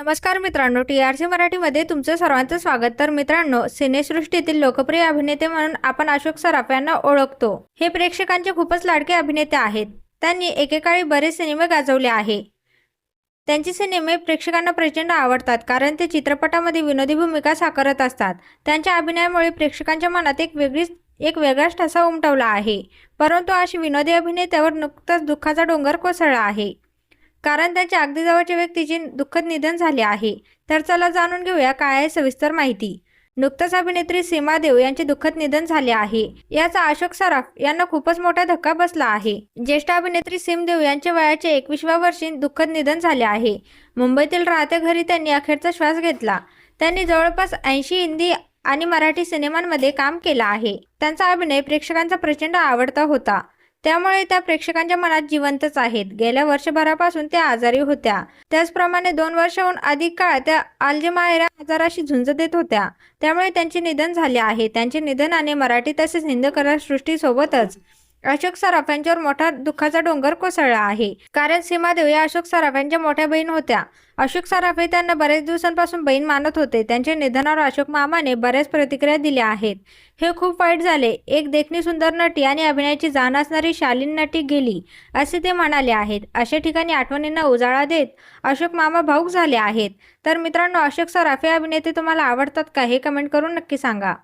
नमस्कार मित्रांनो T R C मराठीमध्ये तुमचं सर्वांचं स्वागत. तर मित्रांनो सिनेसृष्टीतील लोकप्रिय अभिनेते म्हणून आपण अशोक सराफ यांना ओळखतो. हे प्रेक्षकांचे खूपच लाडके अभिनेते आहेत. त्यांनी एकेकाळी बरेच सिनेमे गाजवले आहे. त्यांचे सिनेमे प्रेक्षकांना प्रचंड आवडतात कारण ते चित्रपटामध्ये विनोदी भूमिका साकारत असतात. त्यांच्या अभिनयामुळे प्रेक्षकांच्या मनात एक वेगळीच एक वेगळाच ठसा उमटवला आहे. परंतु अशी विनोदी अभिनेत्यावर नुकताच दुःखाचा डोंगर कोसळला आहे. कारण त्यांच्या अगदी जवळच्या व्यक्तीचे दुःखद निधन झाले आहे. तर चला जाणून घेऊया काय आहे सविस्तर माहिती. नुकतंच अभिनेत्री सीमा देव यांचे दुःखद निधन झाले आहे. याचा अशोक सराफ यांना खूपच मोठा धक्का बसला आहे. ज्येष्ठ अभिनेत्री सीम देव यांच्या वयाच्या एकविसव्या वर्षी दुःखद निधन झाले आहे. मुंबईतील राहत्या घरी त्यांनी अखेरचा श्वास घेतला. त्यांनी जवळपास ऐंशी हिंदी आणि मराठी सिनेमांमध्ये काम केलं आहे. त्यांचा अभिनय प्रेक्षकांचा प्रचंड आवडता होता. त्यामुळे त्या प्रेक्षकांच्या मनात जिवंतच आहेत. गेल्या वर्षभरापासून त्या आजारी होत्या. त्याचप्रमाणे दोन वर्षाहून अधिक काळ त्या अल्जेमायरा आजाराशी झुंज देत होत्या. त्यामुळे त्यांचे निधन झाले आहे. त्यांचे निधनाने मराठी तसेच हिंदी कलासृष्टीसोबतच अशोक सराफ यांच्यावर मोठा दुःखाचा डोंगर कोसळला आहे. कारण सीमादेव या अशोक सराफ यांच्या मोठ्या बहीण होत्या. अशोक सराफ हे त्यांना बरेच दिवसांपासून बहीण मानत होते. त्यांच्या निधनावर अशोक मामाने बऱ्याच प्रतिक्रिया दिल्या आहेत. हे खूप वाईट झाले. एक देखणी सुंदर नटी आणि अभिनयाची जाण असणारी शालीन नटी गेली असे ते म्हणाले आहेत. अशा ठिकाणी आठवणींना उजाळा देत अशोक मामा भाऊक झाले आहेत. तर मित्रांनो अशोक सराफ हे अभिनेते तुम्हाला आवडतात का हे कमेंट करून नक्की सांगा.